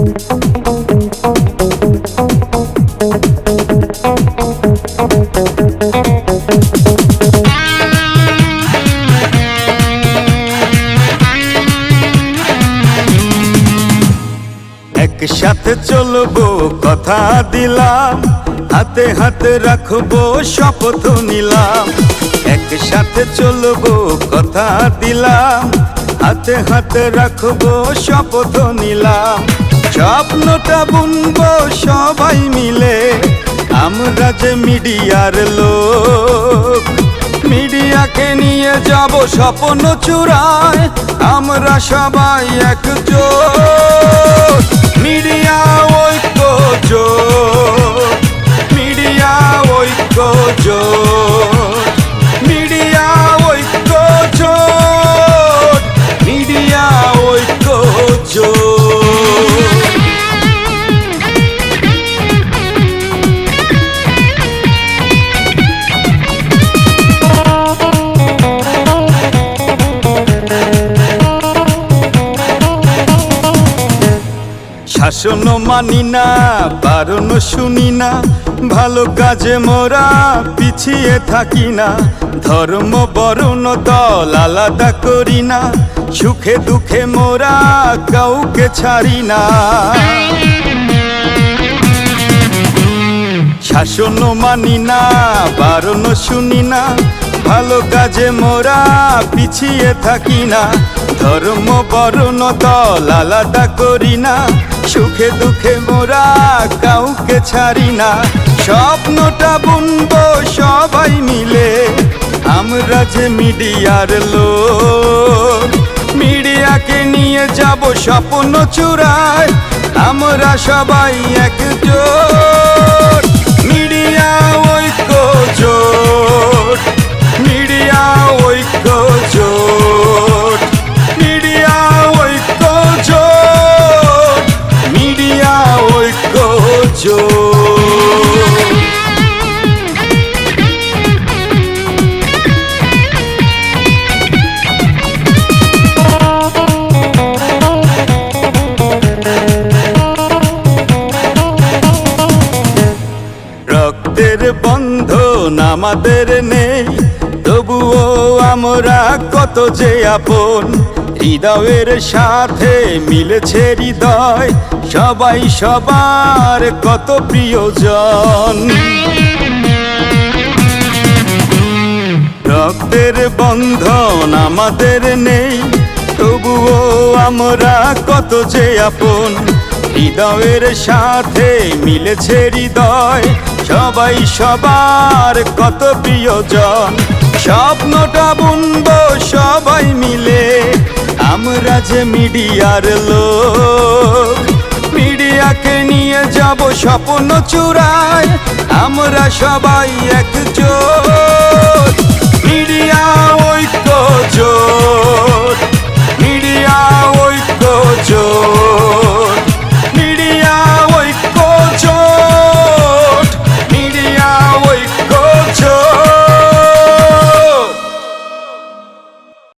একসাথে চলবো, কথা দিলাম, হাতে হাতে রাখব, শপথ নিলাম। একসাথে চলবো, কথা দিলাম, হাতে হাতে রাখব, শপথ নিলাম। স্বপ্নটা বুনব সবাই মিলে। আমরা যে মিডিয়ার লোক, মিডিয়াকে নিয়ে যাব স্বপ্ন চূড়ায়, আমরা সবাই একজোট। মিডিয়া ঐক্য জোট শাসন মানি না, বারণ শুনি না, ভালো কাজে মোরা পিছিয়ে থাকি না। ধর্ম, বরণ, দল আলাদা করি না, সুখে দুঃখে মোরা কাউকে ছাড়ি না। শাসন মানি না, বারণ শুনি না, ভালো কাজে মোরা পিছিয়ে থাকি না। ধর্ম, বরণ, দল আলাদা করি না সুখে দুঃখে মোরা কাউকে ছাড়ি না। স্বপ্নটা বুনব সবাই মিলে। আমরা যে মিডিয়ার লোক, মিডিয়াকে নিয়ে যাব স্বপ্ন চূড়ায়। আমরা সবাই একজোট। আমাদের নেই তবুও আমরা কত যে আপন, হৃদয়ের সাথে মিলেছে হৃদয়। সবাই সবার কত প্রিয়জন। রক্তের বন্ধন আমাদের নেই। তবুও আমরা কত যে আপন হৃদয়ের সাথে মিলেছে হৃদয়। সবাই সবার কত প্রিয়জন। স্বপ্নটা বুনবো সবাই মিলে। আমরা যে মিডিয়ার লোক। মিডিয়াকে নিয়ে যাব স্বপ্ন চূড়ায়। আমরা সবাই একজোট। মিডিয়া ঐক্য জোট